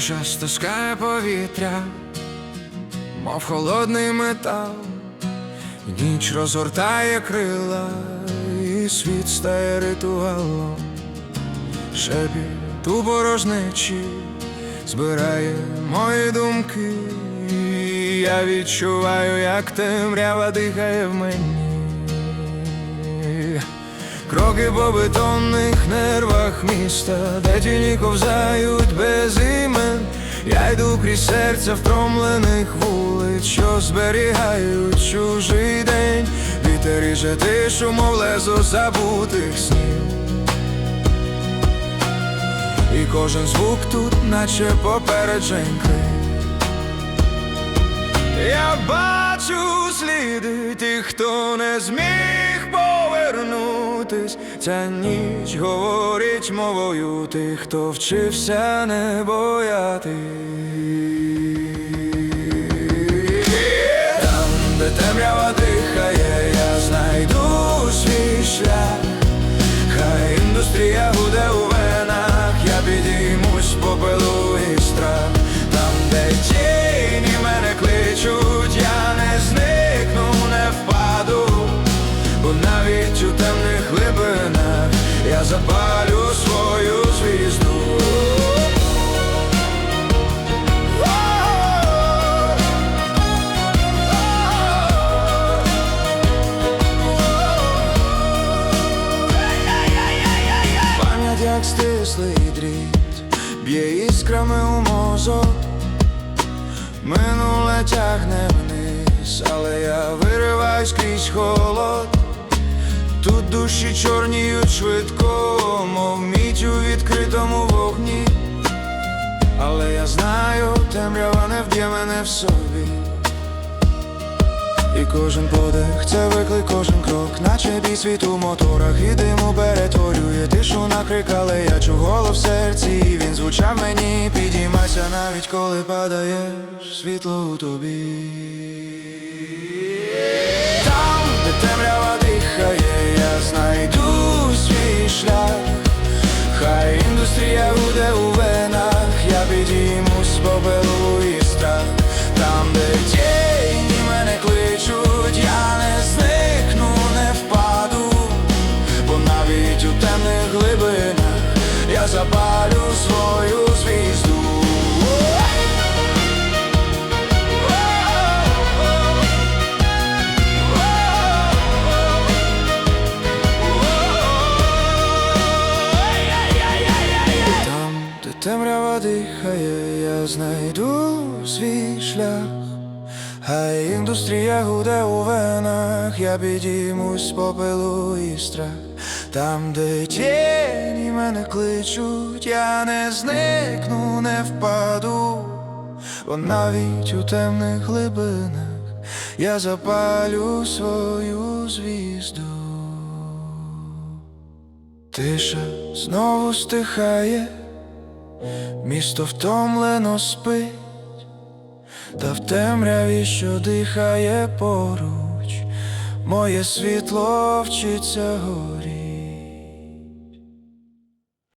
що стискає повітря, мов холодний метал, ніч розгортає крила, і світ стає ритуалом, шепіт у порожнечі збирає мої думки, я відчуваю, як темрява дихає в мені. Кроки по бетонних нервах міста, де тіні ковзають без. Я йду крізь серця втомлених вулиць, що зберігають чужий день. Вітер ріже тишу, мов лезо забутих снів. І кожен звук тут, наче попередженьки. Я бачу сліди тих, хто не зміг повернутись. Ця ніч говорить мовою тих, хто вчився не бояти. Там, де темрява бо навіть у темних глибинах я запалю свою звізду. Пам'ять як стислий дріт, б'є іскрами у мозок, минуле тягне вниз, але я вириваюсь крізь холод. Тут душі чорніють швидко, мов мідь у відкритому вогні. Але я знаю, темрява не вб'є мене в собі. І кожен подих, це виклик, кожен крок, наче бій світ у моторах, і диму перетворює тишу на але я чув голос в серці, і він звучав мені, підіймайся навіть коли падаєш, світло у тобі. Там, де темрява знайду свій шлях. Хай індустрія буде у венах, я підіймусь по пилу і страх. Там, де тіні мене кличуть, я не зникну, не впаду, бо навіть у темних глибинах я запалю дихає, я знайду свій шлях. Хай індустрія гуде у венах, я підіймусь по пилу і страх. Там, де тіні мене кличуть, я не зникну, не впаду, бо навіть у темних глибинах я запалю свою звізду. Тиша знову стихає, місто втомлено спить, та в темряві, що дихає поруч, моє світло вчиться горі.